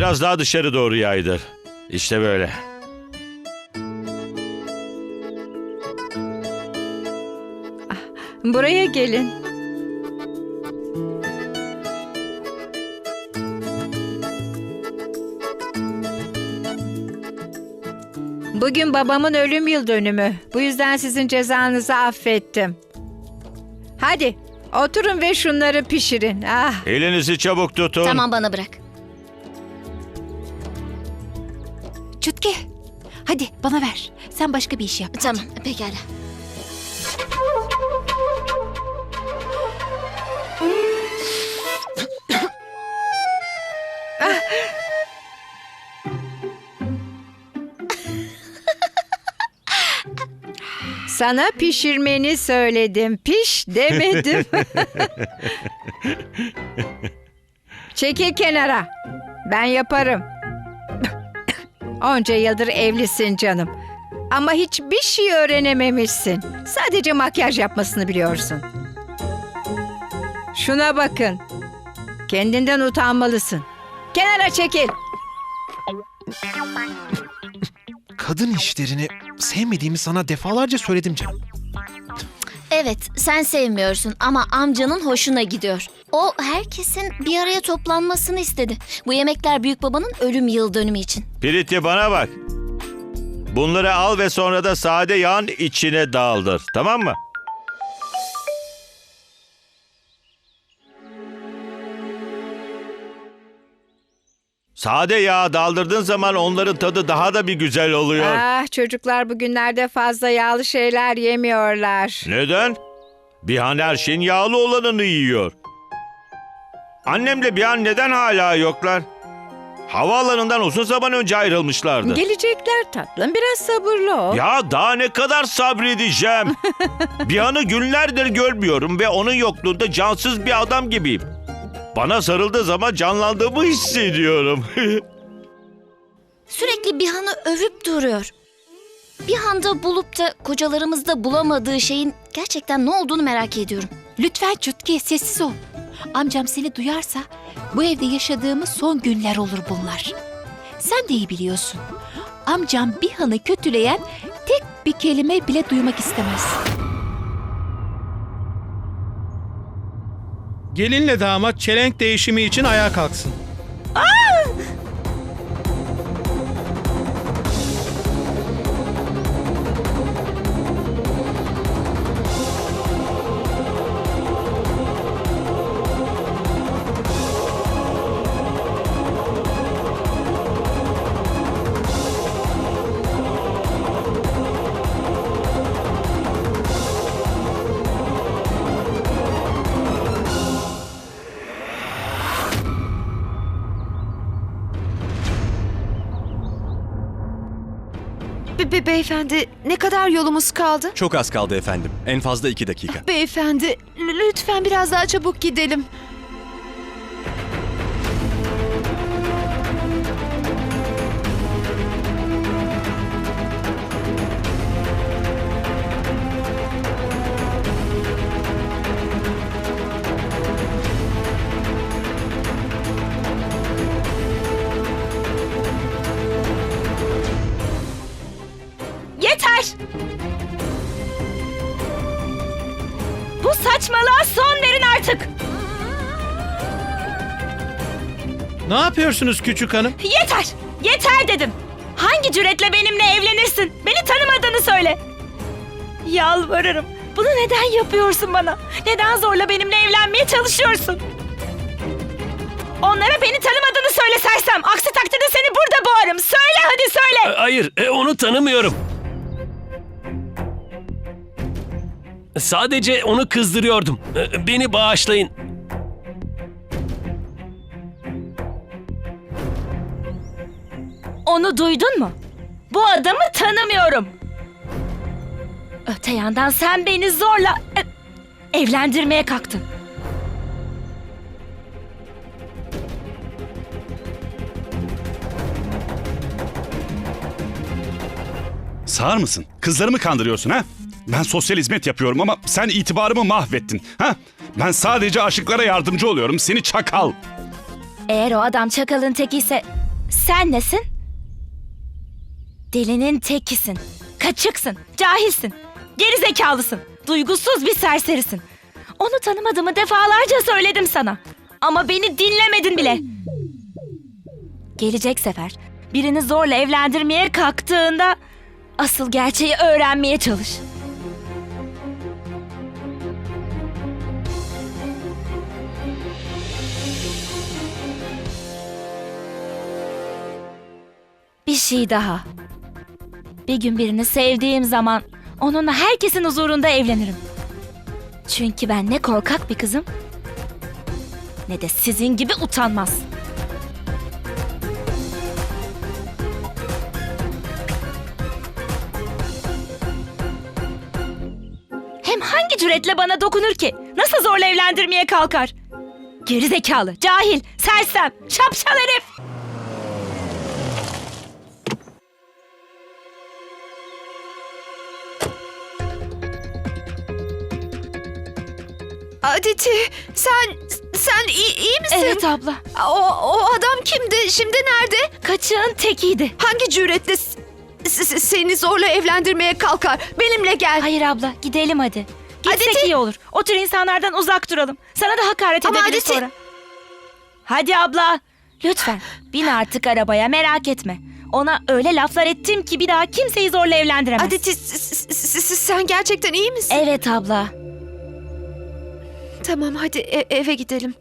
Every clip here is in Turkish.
Biraz daha dışarı doğru yaydır. İşte böyle. Buraya gelin. Bugün babamın ölüm yıl dönümü. Bu yüzden sizin cezanızı affettim. Hadi oturun ve şunları pişirin. Ah, Elinizi çabuk tutun. Tamam bana bırak. Çutki. Hadi bana ver. Sen başka bir iş yap. Tamam pekala. sana pişirmeni söyledim. Piş demedim. Çekil kenara. Ben yaparım. Onca yıldır evlisin canım. Ama hiçbir şey öğrenememişsin. Sadece makyaj yapmasını biliyorsun. Şuna bakın. Kendinden utanmalısın. Kenara çekil. Kadın işlerini sevmediğimi sana defalarca söyledim canım. Evet sen sevmiyorsun ama amcanın hoşuna gidiyor. O herkesin bir araya toplanmasını istedi. Bu yemekler büyük babanın ölüm yıl dönümü için. Piriti bana bak. Bunları al ve sonra da sade yağın içine daldır. Tamam mı? Sade yağ daldırdığın zaman onların tadı daha da bir güzel oluyor. Ah çocuklar bugünlerde fazla yağlı şeyler yemiyorlar. Neden? Bihan her şeyin yağlı olanını yiyor. Annemle Bihan neden hala yoklar? Havaalanından uzun zaman önce ayrılmışlardı. Gelecekler tatlım biraz sabırlı ol. Ya daha ne kadar sabredeceğim? Bihan'ı günlerdir görmüyorum ve onun yokluğunda cansız bir adam gibiyim. Bana sarıldığı zaman canlandığımı hissediyorum. Sürekli Bihan'ı övüp duruyor. Bihan'da bulup da kocalarımızda bulamadığı şeyin gerçekten ne olduğunu merak ediyorum. Lütfen Çutki sessiz ol. Amcam seni duyarsa bu evde yaşadığımız son günler olur bunlar. Sen de iyi biliyorsun. Amcam bir hanı kötüleyen tek bir kelime bile duymak istemez. Gelinle damat çelenk değişimi için ayağa kalksın. Be- be- beyefendi ne kadar yolumuz kaldı? Çok az kaldı efendim. En fazla iki dakika. Beyefendi lütfen biraz daha çabuk gidelim. Saçmalığa son verin artık! Ne yapıyorsunuz küçük hanım? Yeter! Yeter dedim! Hangi cüretle benimle evlenirsin? Beni tanımadığını söyle! Yalvarırım. Bunu neden yapıyorsun bana? Neden zorla benimle evlenmeye çalışıyorsun? Onlara beni tanımadığını söyle sersem. Aksi takdirde seni burada boğarım. Söyle hadi söyle. Hayır, e, onu tanımıyorum. Sadece onu kızdırıyordum. E, Beni bağışlayın. Onu duydun mu? Bu adamı tanımıyorum. Öte yandan sen beni zorla e, evlendirmeye kalktın. Sağır mısın? Kızlarımı kandırıyorsun ha? Ben sosyal hizmet yapıyorum ama sen itibarımı mahvettin. Ha? Ben sadece aşıklara yardımcı oluyorum. Seni çakal. Eğer o adam çakalın tekiyse Sen nesin? Delinin tekisin. Kaçıksın, cahilsin, gerizekalısın, duygusuz bir serserisin. Onu tanımadığımı defalarca söyledim sana. Ama beni dinlemedin bile. Gelecek sefer birini zorla evlendirmeye kalktığında asıl gerçeği öğrenmeye çalış. Şey daha. Bir gün birini sevdiğim zaman onunla herkesin huzurunda evlenirim. Çünkü ben ne korkak bir kızım ne de sizin gibi utanmaz. Hem hangi cüretle bana dokunur ki? Nasıl zorla evlendirmeye kalkar? Gerizekalı, cahil, sersem, şapşal herif. Aditi sen sen iyi, iyi misin? Evet abla. O, o adam kimdi? Şimdi nerede? Kaçığın tekiydi. Hangi cüretle s- seni zorla evlendirmeye kalkar? Benimle gel. Hayır abla gidelim hadi. Gitsek Aditi. iyi olur. O tür insanlardan uzak duralım. Sana da hakaret Ama edebilir Aditi- sonra. Hadi abla. Lütfen bin artık arabaya merak etme. Ona öyle laflar ettim ki bir daha kimseyi zorla evlendiremez. Aditi s- s- s- s- sen gerçekten iyi misin? Evet abla. Tamam hadi e- eve gidelim.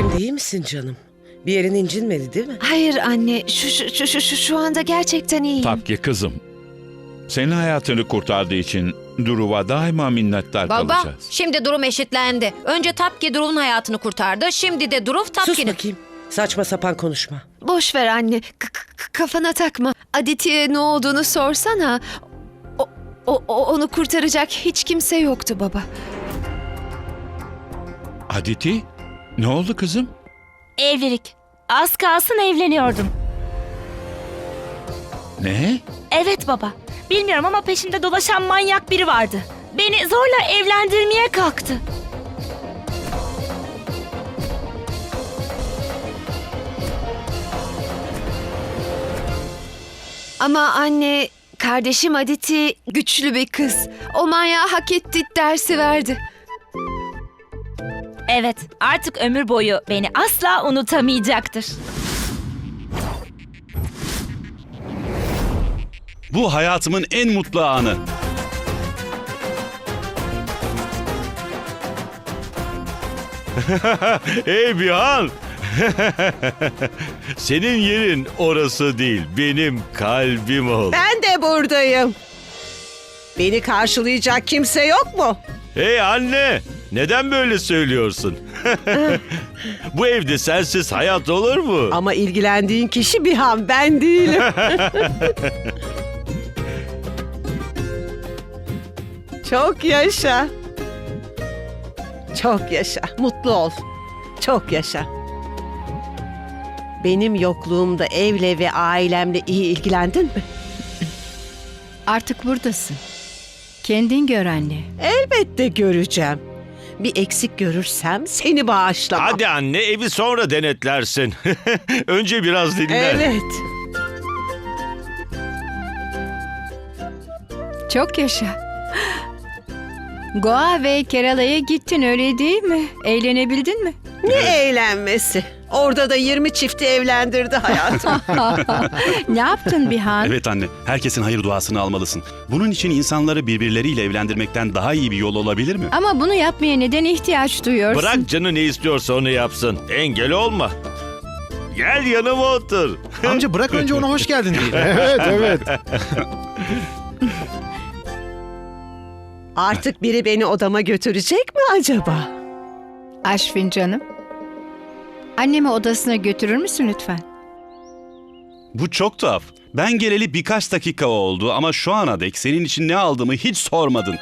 Şimdi iyi misin canım? Bir yerin incinmedi değil mi? Hayır anne şu şu şu şu, şu, şu anda gerçekten iyiyim. Tapki kızım. Senin hayatını kurtardığı için Duruva daima minnettar Baba, kalacağız. şimdi durum eşitlendi. Önce Tapki Duruv'un hayatını kurtardı. Şimdi de Duruv Sus Tapki'nin. bakayım. Saçma sapan konuşma. Boş ver anne. K- k- kafana takma. Aditi'ye ne olduğunu sorsana. O, o- o- onu kurtaracak hiç kimse yoktu baba. Aditi, ne oldu kızım? Evlilik. Az kalsın evleniyordum. Ne? Evet baba. Bilmiyorum ama peşimde dolaşan manyak biri vardı. Beni zorla evlendirmeye kalktı. Ama anne, kardeşim Aditi güçlü bir kız. O manyağı hak etti dersi verdi. Evet, artık ömür boyu beni asla unutamayacaktır. Bu hayatımın en mutlu anı. Hey Bihan! Senin yerin orası değil, benim kalbim ol. Ben de buradayım. Beni karşılayacak kimse yok mu? Hey anne! Neden böyle söylüyorsun? Bu evde sensiz hayat olur mu? Ama ilgilendiğin kişi Bihan ben değilim. Çok yaşa. Çok yaşa. Mutlu ol. Çok yaşa. Benim yokluğumda evle ve ailemle iyi ilgilendin mi? Artık buradasın. Kendin gör anne. Elbette göreceğim. Bir eksik görürsem seni bağışlamam. Hadi anne evi sonra denetlersin. Önce biraz dinlen. Evet. Çok yaşa. Goa ve Kerala'ya gittin öyle değil mi? Eğlenebildin mi? Ne eğlenmesi. Orada da 20 çifti evlendirdi hayatım. ne yaptın Bihan? Evet anne, herkesin hayır duasını almalısın. Bunun için insanları birbirleriyle evlendirmekten daha iyi bir yol olabilir mi? Ama bunu yapmaya neden ihtiyaç duyuyorsun? Bırak canı ne istiyorsa onu yapsın. Engel olma. Gel yanıma otur. Amca bırak önce ona hoş geldin diye. Evet evet. Artık biri beni odama götürecek mi acaba? Aşfin canım. Annemi odasına götürür müsün lütfen? Bu çok tuhaf. Ben geleli birkaç dakika oldu ama şu ana dek senin için ne aldığımı hiç sormadın.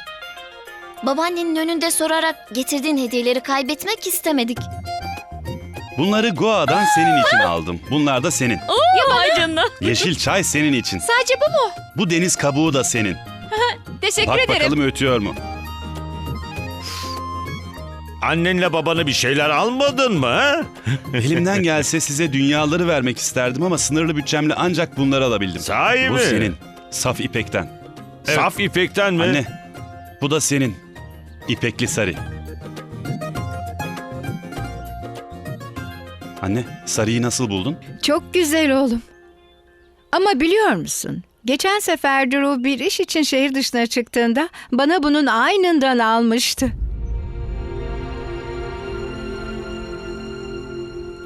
Babaannenin önünde sorarak getirdiğin hediyeleri kaybetmek istemedik. Bunları Goa'dan senin için aldım. Bunlar da senin. Vay canına. Yeşil çay senin için. Sadece bu mu? Bu deniz kabuğu da senin. Teşekkür Bak ederim. bakalım ötüyor mu? Annenle babana bir şeyler almadın mı? ha? Elimden gelse size dünyaları vermek isterdim ama sınırlı bütçemle ancak bunları alabildim. Sahi Bu mi? senin. Saf ipekten. Evet. Saf ipekten mi? Anne, bu da senin. İpekli sarı. Anne, sarıyı nasıl buldun? Çok güzel oğlum. Ama biliyor musun? Geçen sefer Drew bir iş için şehir dışına çıktığında bana bunun aynından almıştı.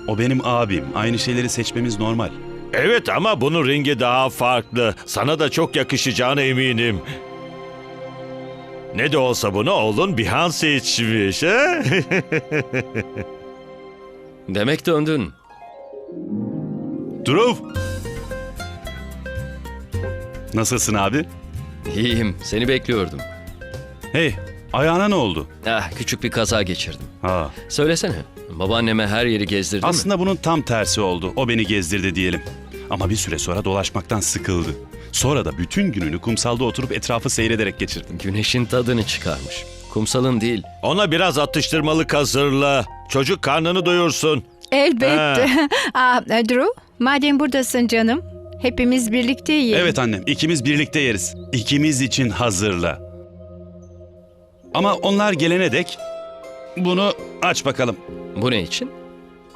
O benim abim. Aynı şeyleri seçmemiz normal. Evet ama bunun rengi daha farklı. Sana da çok yakışacağına eminim. Ne de olsa bunu oğlun Bihan seçmiş. He? Demek döndün. Drew! Nasılsın abi? İyiyim, seni bekliyordum. Hey, ayağına ne oldu? Ah, küçük bir kaza geçirdim. Ha, Söylesene, babaanneme her yeri gezdirdin mi? aslında bunun tam tersi oldu. O beni gezdirdi diyelim. Ama bir süre sonra dolaşmaktan sıkıldı. Sonra da bütün gününü kumsalda oturup etrafı seyrederek geçirdi. Güneşin tadını çıkarmış. Kumsalın değil. Ona biraz atıştırmalık hazırla. Çocuk karnını doyursun. Elbette. Aa, Drew, madem buradasın canım, hepimiz birlikte yiyelim. Evet annem, ikimiz birlikte yeriz. İkimiz için hazırla. Ama onlar gelene dek bunu aç bakalım. Bu ne için?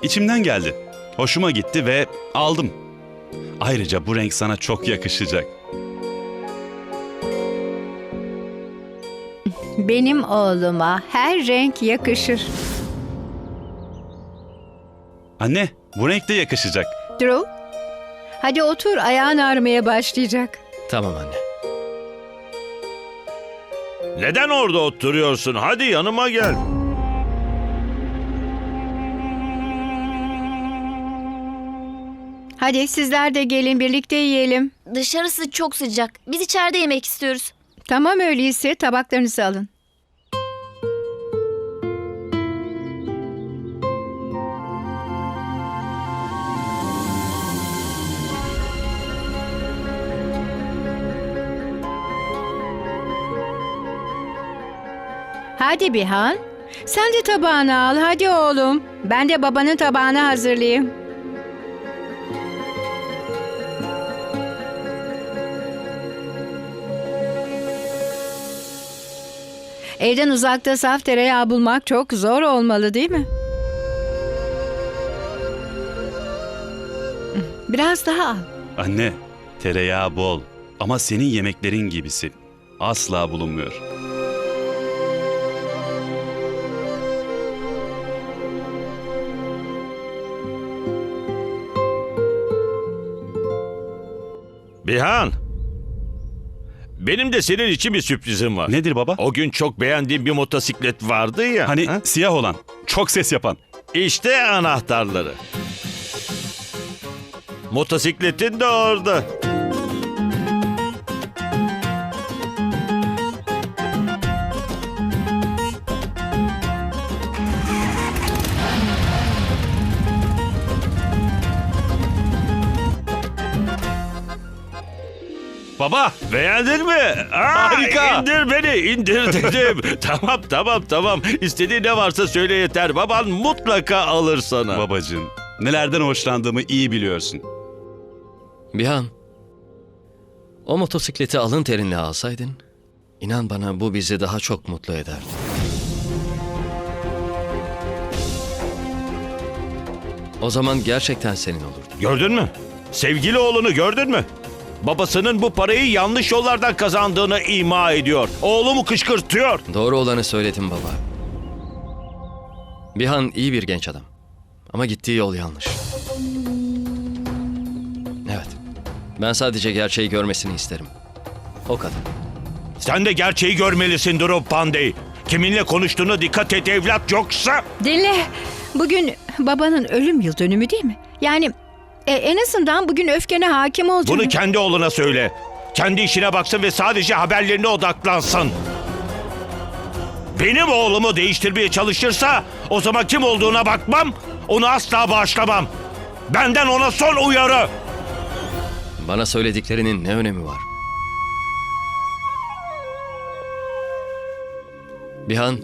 İçimden geldi. Hoşuma gitti ve aldım. Ayrıca bu renk sana çok yakışacak. Benim oğluma her renk yakışır. Anne, bu renk de yakışacak. Drew, hadi otur ayağın ağrımaya başlayacak. Tamam anne. Neden orada oturuyorsun? Hadi yanıma gel. Hadi sizler de gelin birlikte yiyelim. Dışarısı çok sıcak. Biz içeride yemek istiyoruz. Tamam öyleyse tabaklarınızı alın. Hadi Bihan. Sen de tabağını al hadi oğlum. Ben de babanın tabağını hazırlayayım. Evden uzakta saf tereyağı bulmak çok zor olmalı değil mi? Biraz daha al. Anne, tereyağı bol ama senin yemeklerin gibisi asla bulunmuyor. Bihan. Benim de senin için bir sürprizim var. Nedir baba? O gün çok beğendiğim bir motosiklet vardı ya. Hani ha? siyah olan, çok ses yapan. İşte anahtarları. Motosikletin de orada. Baba, Beğendin mi? Aa, Harika. İndir beni, indir dedim. tamam, tamam, tamam. İstediğin ne varsa söyle yeter. Baban mutlaka alır sana. babacığım, nelerden hoşlandığımı iyi biliyorsun. Bihan, o motosikleti alın terinle alsaydın, inan bana bu bizi daha çok mutlu ederdi. O zaman gerçekten senin olurdu. Gördün mü? Sevgili oğlunu gördün mü? Babasının bu parayı yanlış yollardan kazandığını ima ediyor. Oğlumu kışkırtıyor. Doğru olanı söyledim baba. Bihan iyi bir genç adam. Ama gittiği yol yanlış. Evet. Ben sadece gerçeği görmesini isterim. O kadar. Sen de gerçeği görmelisin Drup Pandey. Kiminle konuştuğuna dikkat et evlat yoksa... Dinle. Bugün babanın ölüm yıl dönümü değil mi? Yani e, en azından bugün öfkene hakim olacaksın. Bunu kendi oğluna söyle. Kendi işine baksın ve sadece haberlerine odaklansın. Benim oğlumu değiştirmeye çalışırsa o zaman kim olduğuna bakmam, onu asla bağışlamam. Benden ona son uyarı. Bana söylediklerinin ne önemi var? Bihan,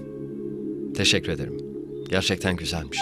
teşekkür ederim. Gerçekten güzelmiş.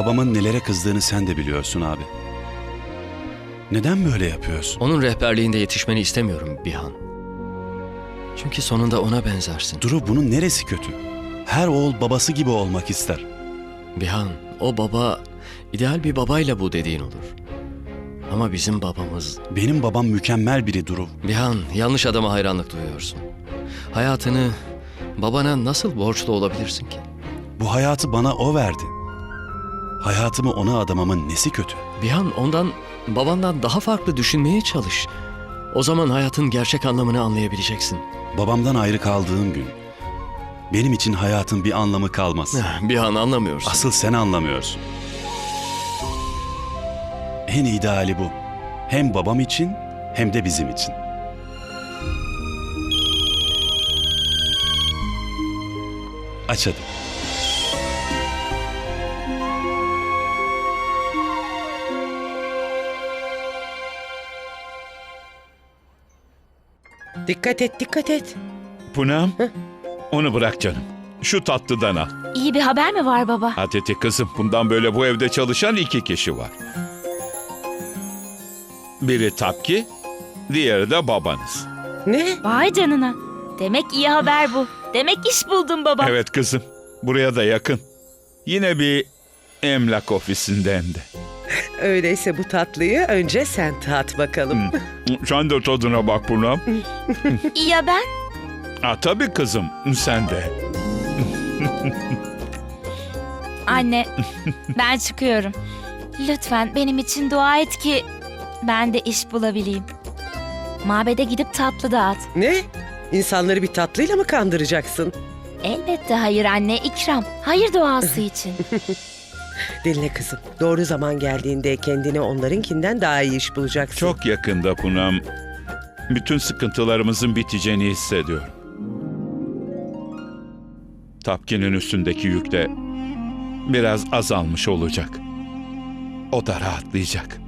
Babamın nelere kızdığını sen de biliyorsun abi. Neden böyle yapıyorsun? Onun rehberliğinde yetişmeni istemiyorum Bihan. Çünkü sonunda ona benzersin. Duru bunun neresi kötü? Her oğul babası gibi olmak ister. Bihan, o baba ideal bir babayla bu dediğin olur. Ama bizim babamız... Benim babam mükemmel biri Duru. Bihan, yanlış adama hayranlık duyuyorsun. Hayatını babana nasıl borçlu olabilirsin ki? Bu hayatı bana o verdi. Hayatımı ona adamamın nesi kötü? Bihan ondan, babandan daha farklı düşünmeye çalış. O zaman hayatın gerçek anlamını anlayabileceksin. Babamdan ayrı kaldığım gün benim için hayatın bir anlamı kalmaz. Bihan anlamıyorsun. Asıl sen anlamıyorsun. En ideali bu. Hem babam için hem de bizim için. Aç hadi. Dikkat et, dikkat et. Punam, onu bırak canım. Şu tatlıdan al. İyi bir haber mi var baba? Ateti kızım, bundan böyle bu evde çalışan iki kişi var. Biri Tapki, diğeri de babanız. Ne? Vay canına. Demek iyi haber bu. Demek iş buldun baba. Evet kızım, buraya da yakın. Yine bir emlak ofisinde hem de. Öyleyse bu tatlıyı önce sen tat bakalım. Sen de tadına bak Punam. İyi ya ben? Ha, tabii kızım, sen de. Anne, ben çıkıyorum. Lütfen benim için dua et ki ben de iş bulabileyim. Mabede gidip tatlı dağıt. Ne? İnsanları bir tatlıyla mı kandıracaksın? Elbette hayır anne, ikram. Hayır duası için. Dinle kızım. Doğru zaman geldiğinde kendini onlarınkinden daha iyi iş bulacaksın. Çok yakında Punam. Bütün sıkıntılarımızın biteceğini hissediyorum. Tapkin'in üstündeki yük de biraz azalmış olacak. O da rahatlayacak.